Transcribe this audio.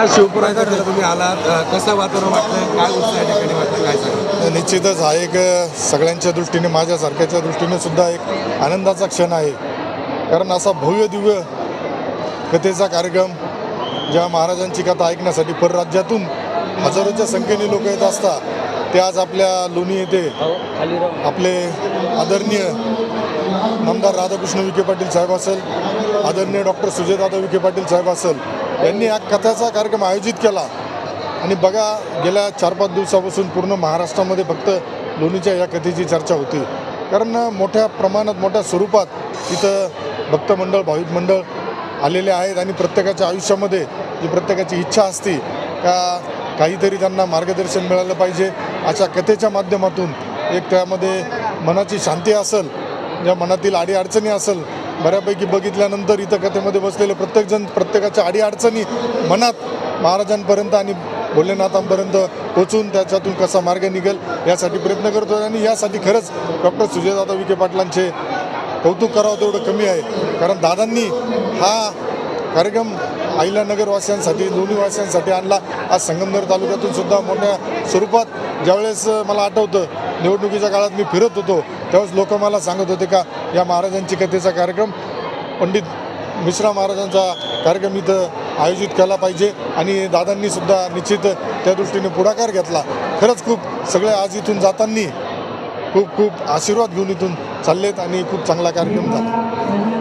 तुम्ही आलात? कसं वातावरण वाटतं काय उत्साह या ठिकाणी काय सांगा निश्चितच हा एक सगळ्यांच्या दृष्टीने माझ्यासारख्याच्या दृष्टीने सुद्धा एक आनंदाचा क्षण आहे. कारण असा भव्य दिव्य कथेचा कार्यक्रम ज्या महाराजांची कथा ऐकण्यासाठी परराज्यातून हजारोच्या संख्येने लोक येत असतात ते आज आपल्या लोणी येथे आपले आदरणीय नामदार राधाकृष्ण विखे पाटील साहेब असेल आदरणीय डॉक्टर सुजयदादा विखे पाटील साहेब असेल यांनी हा कथाचा कार्यक्रम आयोजित केला. आणि बघा गेल्या चार पाच दिवसापासून पूर्ण महाराष्ट्रामध्ये फक्त लोणीच्या या कथेची चर्चा होती. कारण मोठ्या प्रमाणात मोठ्या स्वरूपात तिथं भक्तमंडळ भाविक मंडळ आलेले आहेत आणि प्रत्येकाच्या आयुष्यामध्ये जी प्रत्येकाची इच्छा असते का काहीतरी त्यांना मार्गदर्शन मिळालं पाहिजे. अशा कथेच्या माध्यमातून एक त्यामध्ये मनाची शांती असेल ज्या मनातील अडीअडचणी असेल बऱ्यापैकी बघितल्यानंतर इथं कथेमध्ये बसलेले प्रत्येकजण प्रत्येकाच्या अडीअडचणी मनात महाराजांपर्यंत आणि भोलेनाथांपर्यंत पोचून त्याच्यातून कसा मार्ग निघेल यासाठी प्रयत्न करतो आणि यासाठी खरंच डॉक्टर सुजयदादा विखे पाटलांचे कौतुक करावं तेवढं कमी आहे. कारण दादांनी हा कार्यक्रम आईला नगरवासियांसाठी वासियांसाठी आणला. आज संगमनेर तालुक्यातून सुद्धा मोठ्या स्वरूपात ज्यावेळेस मला आठवतं निवडणुकीच्या काळात मी फिरत होतो त्यावेळेस लोक मला सांगत होते का या महाराजांची कथेचा कार्यक्रम पंडित मिश्रा महाराजांचा कार्यक्रम इथं आयोजित केला पाहिजे. आणि दादांनीसुद्धा निश्चित त्या दृष्टीने पुढाकार घेतला. खरंच खूप सगळे आज इथून जाताना खूप खूप आशीर्वाद घेऊन इथून चाललेत आणि खूप चांगला कार्यक्रम झाला.